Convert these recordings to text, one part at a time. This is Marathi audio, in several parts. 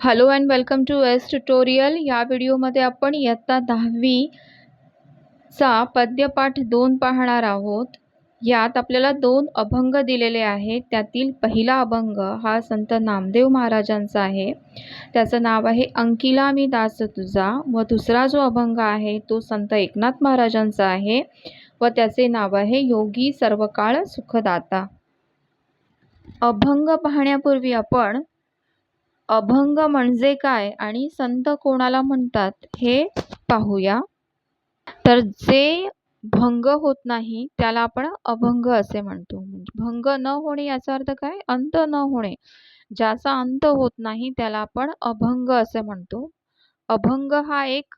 Hello and welcome to S tutorial या व्हिडिओमध्ये आपण इयत्ता दहावीचा पद्यपाठ दोन पाहणार आहोत. यात आपल्याला दोन अभंग दिलेले आहेत. त्यातील पहिला अभंग हा संत नामदेव महाराजांचा आहे. त्याचं नाव आहे अंकिला मी दास तुझा. व दुसरा जो अभंग आहे तो संत एकनाथ महाराजांचा आहे. व त्याचे नाव आहे योगी सर्वकाळ सुखदाता. अभंग पाहण्यापूर्वी आपण अभंग म्हणजे काय आणि संत कोणाला म्हणतात हे पाहूया. तर जे भंग होत नाही त्याला आपण अभंग असे म्हणतो. म्हणजे भंग न होणे याचा अर्थ काय? अंत न होणे. ज्याचा अंत होत नाही त्याला आपण अभंग असे म्हणतो. अभंग हा एक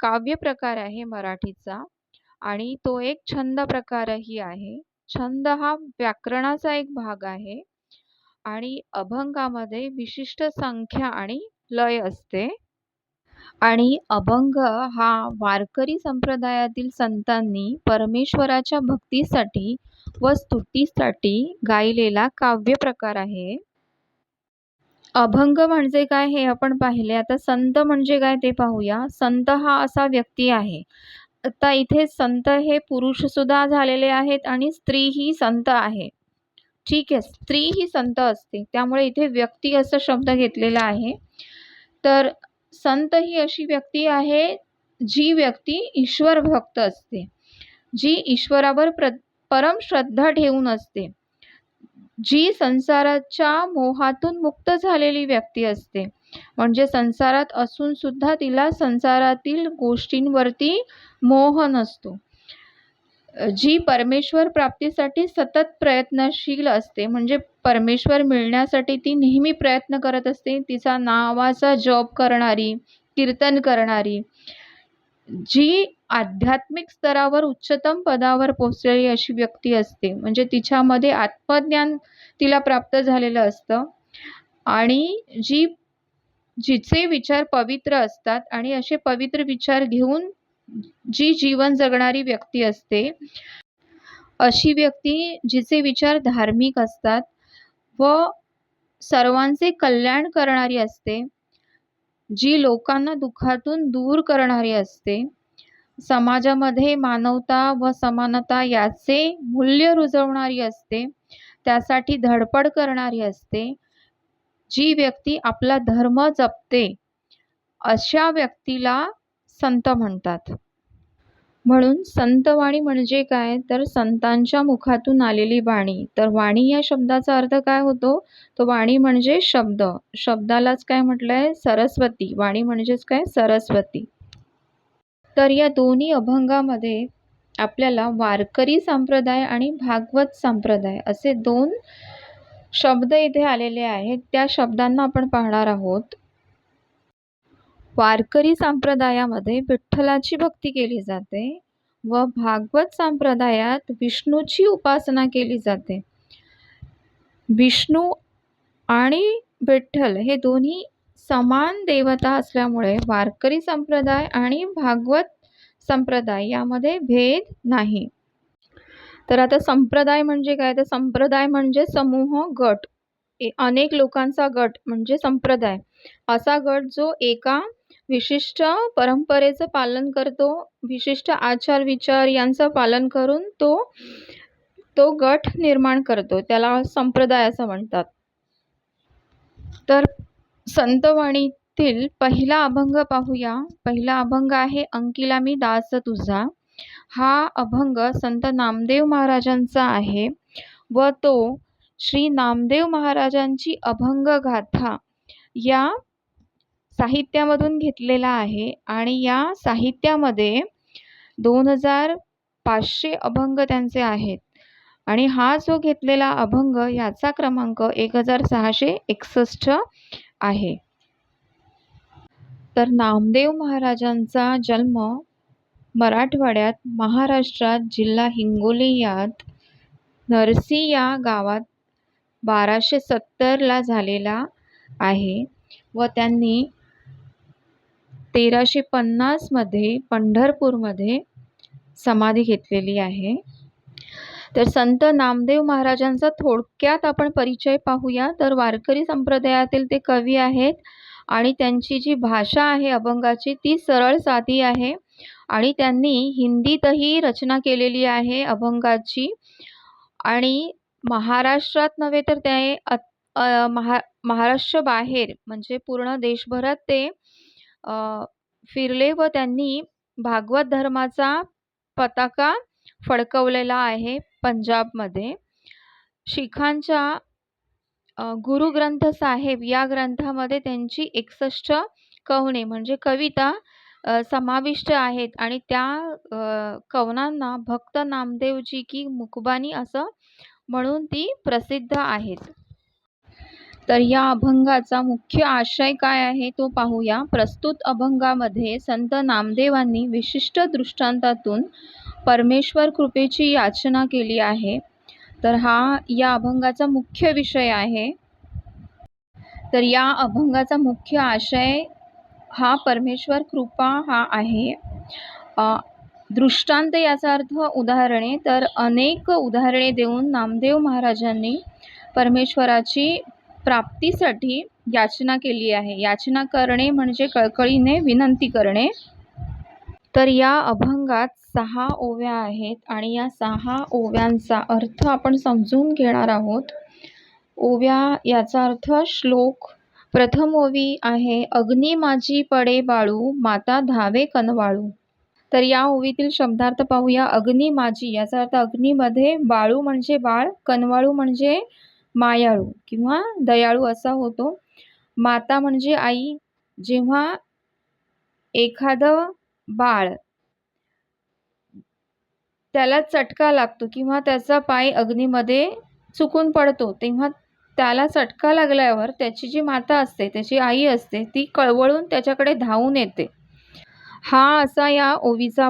काव्य प्रकार आहे मराठीचा आणि तो एक छंद प्रकारही आहे. छंद हा व्याकरणाचा एक भाग आहे. आणि अभंगामध्ये विशिष्ट संख्या आणि लय असते. आणि अभंग हा वारकरी संप्रदायातील संतांनी परमेश्वराच्या भक्तीसाठी व स्तुतीसाठी गायलेला काव्य प्रकार आहे. अभंग म्हणजे काय हे आपण पाहिले. आता संत म्हणजे काय ते पाहूया. संत हा असा व्यक्ती आहे. आता इथे संत हे पुरुष सुद्धा झालेले आहेत आणि स्त्री ही संत आहे. ठीक आहे. स्त्री ही संत असते. त्यामुळे इथे व्यक्ती असा शब्द घेतलेला आहे. तर संत ही अशी व्यक्ती आहे जी व्यक्ती ईश्वर भक्त असते. जी ईश्वरावर प्र परम श्रद्धा ठेवून असते. जी संसाराच्या मोहातून मुक्त झालेली व्यक्ती असते. म्हणजे संसारात असून सुद्धा तिला संसारातील गोष्टींवरती मोह नसतो. जी परमेश्वर प्राप्तीसाठी सतत प्रयत्नशील असते म्हणजे परमेश्वर मिळण्यासाठी ती नेहमी प्रयत्न करत असते. तिचा नावाचा जॉब करणारी कीर्तन करणारी जी आध्यात्मिक स्तरावर उच्चतम पदावर पोचलेली अशी व्यक्ती असते. म्हणजे तिच्यामध्ये आत्मज्ञान तिला प्राप्त झालेलं असतं. आणि जी जिचे विचार पवित्र असतात आणि असे पवित्र विचार घेऊन जी जीवन जगणारी व्यक्ती असते अशी व्यक्ती जिचे विचार धार्मिक असतात व सर्वांचे कल्याण करणारी असते जी लोकांना दुःखातून दूर करणारी असते. समाजामध्ये मानवता व समानता याचे मूल्य रुजवणारी असते त्यासाठी धडपड करणारी असते. जी व्यक्ती आपला धर्म जपते अशा व्यक्तीला संत म्हणतात. म्हणून संतवाणी म्हणजे काय? तर संतांच्या मुखातून आलेली वाणी. तर वाणी या शब्दाचा अर्थ काय होतो? तो वाणी म्हणजे शब्द. शब्दालाच काय म्हटलं आहे सरस्वती. वाणी म्हणजेच काय? सरस्वती. तर या दोन्ही अभंगामध्ये आपल्याला वारकरी संप्रदाय आणि भागवत संप्रदाय असे दोन शब्द इथे आलेले आहेत. त्या शब्दांना आपण पाहणार आहोत. वारकरी संप्रदायामध्ये विठ्ठलाची भक्ती केली जाते व भागवत संप्रदायात विष्णूची उपासना केली जाते. विष्णू आणि विठ्ठल हे दोन्ही समान देवता असल्यामुळे वारकरी संप्रदाय आणि भागवत संप्रदाय यामध्ये भेद नाही. तर आता संप्रदाय म्हणजे काय? तर संप्रदाय म्हणजे समूह गट. अनेक लोकांचा गट म्हणजे संप्रदाय. असा गट जो एका विशिष्ट परंपरेचं पालन करतो विशिष्ट आचार विचार यांचं पालन करून तो तो गट निर्माण करतो. त्याला संप्रदाय असं म्हणतात. तर संतवाणीतील पहिला अभंग पाहूया. पहिला अभंग आहे अंकिला मी दास तुझा. हा अभंग संत नामदेव महाराजांचा आहे. व तो श्री नामदेव महाराजांची अभंग गाथा या साहित्यामधून घेतलेला आहे आणि या साहित्यामध्ये दोन हजार पाचशे अभंग त्यांचे आहेत. आणि हा जो घेतलेला अभंग याचा क्रमांक एक हजार सहाशे एकसष्ट आहे. तर नामदेव महाराजांचा जन्म मराठवाड्यात महाराष्ट्रात जिल्हा हिंगोली यात नरसी या गावात बाराशे सत्तरला झालेला आहे. व त्यांनी तेराशे पन्नासमध्ये पंढरपूरमध्ये समाधी घेतलेली आहे. तर संत नामदेव महाराजांचा थोडक्यात आपण परिचय पाहूया. तर वारकरी संप्रदायातील ते कवी आहेत आणि त्यांची जी भाषा आहे अभंगाची ती सरळ साधी आहे. आणि त्यांनी हिंदीतही रचना केलेली आहे अभंगाची. आणि महाराष्ट्रात नव्हे तर ते महा महाराष्ट्राबाहेर म्हणजे पूर्ण देशभरात ते फिरले व त्यांनी भागवत धर्माचा पताका फडकवलेला आहे पंजाबमध्ये. शीखांच्या गुरुग्रंथ साहेब या ग्रंथामध्ये त्यांची एकसष्ट कवने म्हणजे कविता समाविष्ट आहेत आणि त्या कवनांना भक्त नामदेवजी की मुखबानी असं म्हणून ती प्रसिद्ध आहेत. तर या अभंगाचा मुख्य आशय काय आहे तो पाहूया. प्रस्तुत अभंगामध्ये संत नामदेवांनी विशिष्ट दृष्टांतातून परमेश्वर कृपेची याचना केली आहे. तर हा या अभंगाचा मुख्य विषय आहे. तर या अभंगाचा मुख्य आशय हा परमेश्वर कृपा हा आहे. दृष्टांत याचा अर्थ उदाहरणे. तर अनेक उदाहरणे देऊन नामदेव महाराजांनी परमेश्वराची प्राप्तीसाठी याचना केली आहे. याचना करणे म्हणजे कळकळीने विनंती करणे. तर या अभंगात सहा ओव्या आहेत आणि या सहा ओव्यांचा अर्थ आपण समजून घेणार आहोत. ओव्या याचा अर्थ श्लोक प्रथम ओवी आहे अग्नी माझी पडे बाळू माता धावे कनवाळू. तर या ओवीतील शब्दार्थ पाहूया. अग्नी माझी याचा अर्थ अग्नीमध्ये बाळू म्हणजे बाळ कनवाळू म्हणजे मायाळू किंवा दयाळू असा होतो. माता म्हणजे आई जेव्हा एखादं बाळ त्याला चटका लागतो किंवा त्याचा पाय अग्नीमध्ये चुकून पडतो तेव्हा त्याला चटका लागल्यावर त्याची जी माता असते त्याची आई असते ती कळवळून त्याच्याकडे धावून येते. हा असा या ओवीचा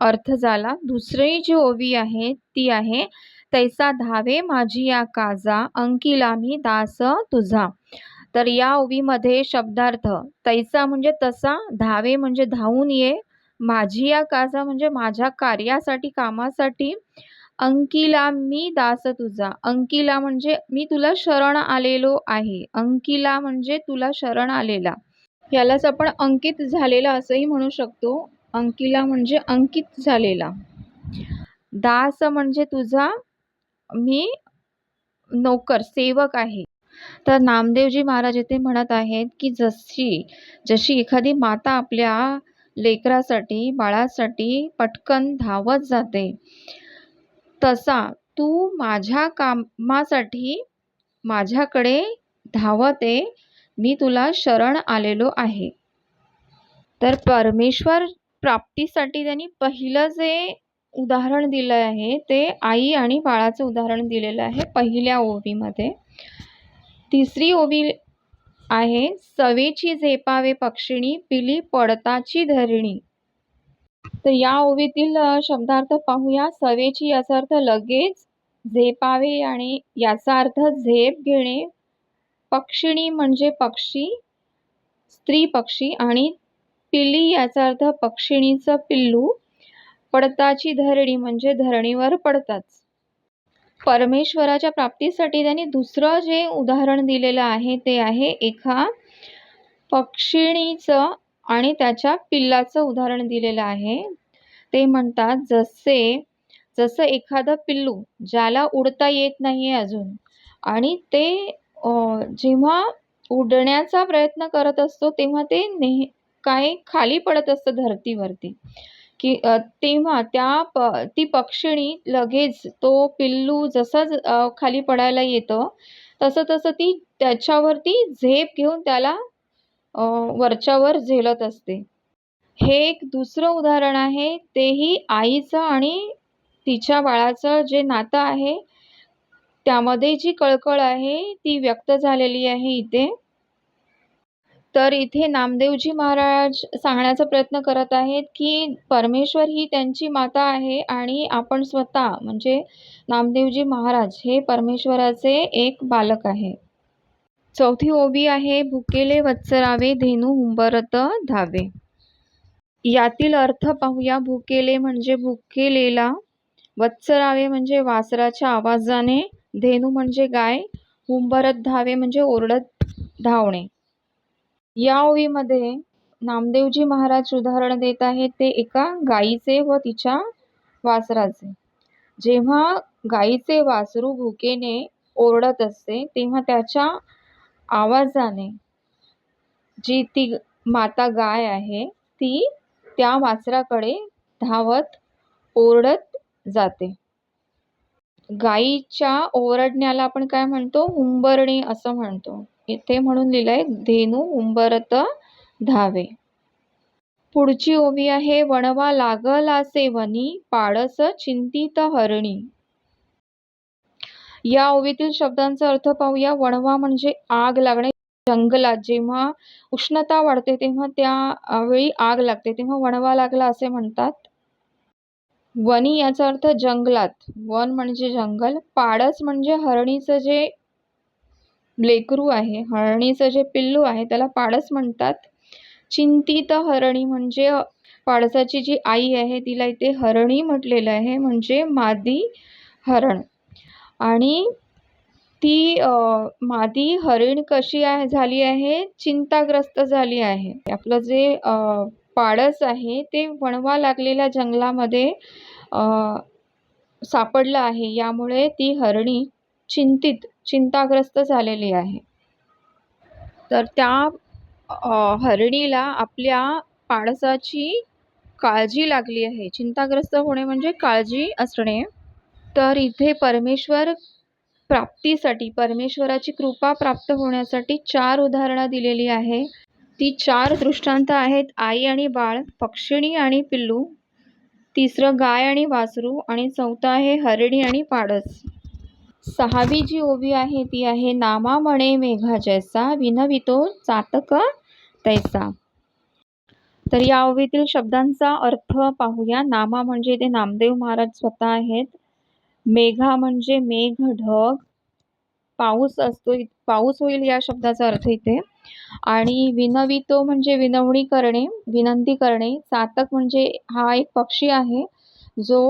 अर्थ झाला. दुसरी जी ओवी आहे ती आहे तैसा धावे माझी या काजा अंकिला मी दास तुझा. तर या ओवीमध्ये शब्दार्थ तैसा म्हणजे तसा धावे म्हणजे धावून ये माझी या काजा म्हणजे माझ्या कार्यासाठी कामासाठी अंकिला मी दास तुझा. अंकिला म्हणजे मी तुला शरण आलेलो आहे. अंकिला म्हणजे तुला शरण आलेला. यालाच आपण अंकित झालेला असंही म्हणू शकतो. अंकिला म्हणजे अंकित झालेला. दास म्हणजे तुझा मी नोकर सेवक आहे. तर नामदेवजी महाराज येथे म्हणत आहेत की जशी जशी एखादी माता आपल्या लेकरासाठी बाळासाठी पटकन धावत जाते तसा तू माझ्या कामासाठी माझ्याकडे धावत. मी तुला शरण आलेलो आहे. तर परमेश्वर प्राप्तीसाठी त्यांनी पहिलं जे उदाहरण दिलं आहे ते आई आणि बाळाचं उदाहरण दिलेलं आहे पहिल्या ओवीमध्ये. तिसरी ओवी आहे सवेची झेपावे पक्षिणी पिली पडताची धरणी. तर या ओवीतील शब्दार्थ पाहूया. सवेची याचा अर्थ लगेच झेपावे आणि याचा अर्थ झेप घेणे पक्षिणी म्हणजे पक्षी स्त्री पक्षी आणि पिली याचा अर्थ पक्षिणीचं पिल्लू. पडताची धरणी म्हणजे धरणीवर पडताच. परमेश्वराच्या प्राप्तीसाठी त्यांनी दुसरं जे उदाहरण दिलेलं आहे ते आहे एका पक्षिणीचं आणि त्याच्या पिल्लाचं उदाहरण दिलेलं आहे. ते म्हणतात जसे जसं एखादं पिल्लू ज्याला उडता येत नाही आहे अजून आणि ते जेव्हा उडण्याचा प्रयत्न करत असतो तेव्हा ते नेह काय खाली पडत असतं धरतीवरती. की तेव्हा त्या प ती पक्षिणी लगेच तो पिल्लू जसं खाली पडायला येतं तसं तसं ती त्याच्यावरती झेप घेऊन त्याला वरच्यावर झेलत असते. हे एक दुसरं उदाहरण आहे तेही आईचं आणि तिच्या बाळाचं जे नातं आहे त्यामध्ये जी कळकळ आहे ती व्यक्त झालेली आहे इथे. तर इथे नामदेवजी महाराज सांगण्याचा प्रयत्न करत आहेत की परमेश्वर ही त्यांची माता आहे आणि आपण स्वतः म्हणजे नामदेवजी महाराज हे परमेश्वराचे एक बालक आहे. चौथी ओबी आहे भुकेले वत्सरावे धेनू हुंबरत धावे. यातील अर्थ पाहूया. भुकेले म्हणजे भुकेलेला वत्सरावे म्हणजे वासराच्या आवाजाने धेनू म्हणजे गाय हुंबरत धावे म्हणजे ओरडत धावणे. या ओवीमध्ये नामदेवजी महाराज उदाहरण देत आहेत ते एका गायीचे व तिच्या वासराचे. जेव्हा गायीचे वासरू भुकेने ओरडत असते तेव्हा त्याच्या आवाजाने जी ती माता गाय आहे ती त्या वासराकडे धावत ओरडत जाते. गायीच्या ओरडण्याला आपण काय म्हणतो? हुंबरणी असं म्हणतो. इथे म्हणून लिहिलंय धेनू हुंबरत धावे. पुढची ओवी आहे वणवा लागलासे वनी पाडस चिंतित हरणी. या ओवीतील शब्दांचा अर्थ पाहूया. वणवा म्हणजे आग लागणे. जंगलात जेव्हा उष्णता वाढते तेव्हा त्यावेळी आग लागते. तेव्हा वणवा लागला असे म्हणतात. वनी याचा अर्थ जंगलात. वन म्हणजे जंगल पाडस म्हणजे हरणीचं जे लेकरू आहे हरणीचं जे पिल्लू आहे त्याला पाडस म्हणतात. चिंतित हरणी म्हणजे पाडसाची जी आई आहे तिला इथे हरणी म्हटलेलं आहे म्हणजे मादी हरण. आणि ती मादी हरिण कशी आहे झाली आहे चिंताग्रस्त झाली आहे. आपलं जे पाडस आहे ते वणवा लागलेल्या जंगलामध्ये सापडलं आहे. यामुळे ती हरणी चिंतित चिंताग्रस्त झालेली आहे. तर त्या हरणीला आपल्या पाडसाची काळजी लागली आहे. चिंताग्रस्त होणे म्हणजे काळजी असणे. तर इथे परमेश्वर प्राप्तीसाठी परमेश्वराची कृपा प्राप्त होण्यासाठी चार उदाहरणं दिलेली आहे. ती चार दृष्टांत आहेत. आई आणि बाळ पक्षिणी आणि पिल्लू तिसरं गाय आणि वासरू आणि चौथं आहे हरणी आणि पाडस. सहावी जी ओवी आहे ती आहे नामा म्हणे मेघा जैसा विनवितो चातक तैसा. तर या ओवीतील शब्दांचा अर्थ पाहूया. नामा म्हणजे ते नामदेव महाराज स्वतः आहेत. मेघा म्हणजे मेघ ढग पाऊस असतो पाऊस होईल या शब्दाचा अर्थ इथे. आणि विनवितो म्हणजे विनवणी करणे विनंती करणे. चातक म्हणजे हा एक पक्षी आहे जो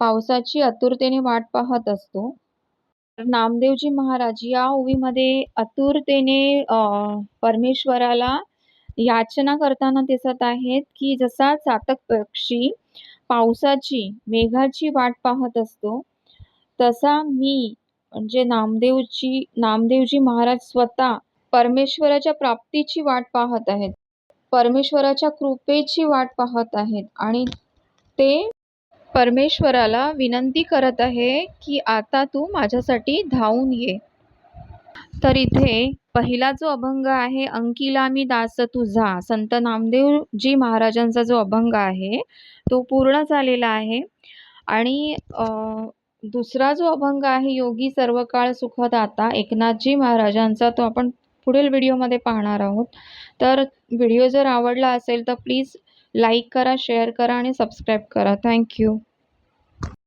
पावसाची आतुरतेने वाट पाहत असतो. नामदेवजी महाराज या ओवीमध्ये आतुरतेने परमेश्वराला याचना करताना दिसत आहेत की जसा चातक पक्षी पावसाची मेघाची वाट पाहत असतो तसा मी म्हणजे नामदेवजी नामदेवजी महाराज स्वतः परमेश्वराच्या प्राप्तीची वाट पाहत आहेत. परमेश्वराच्या कृपेची वाट पाहत आहेत. आणि ते परमेश्वराला विनंती करत आहे की आता तू माझ्यासाठी धावून ये. तर इथे पहिला जो अभंग आहे अंकिला मी दास तुझा संत नामदेवजी महाराजांचा जो अभंग आहे तो पूर्ण झालेला आहे. आणि दुसरा जो अभंग आहे योगी सर्व काळ सुखदाता एकनाथजी महाराजांचा तो आपण पुढील व्हिडिओमध्ये पाहणार आहोत. तर व्हिडिओ जर आवडला असेल तर प्लीज लाईक करा शेअर करा आणि सबस्क्राईब करा. थँक्यू.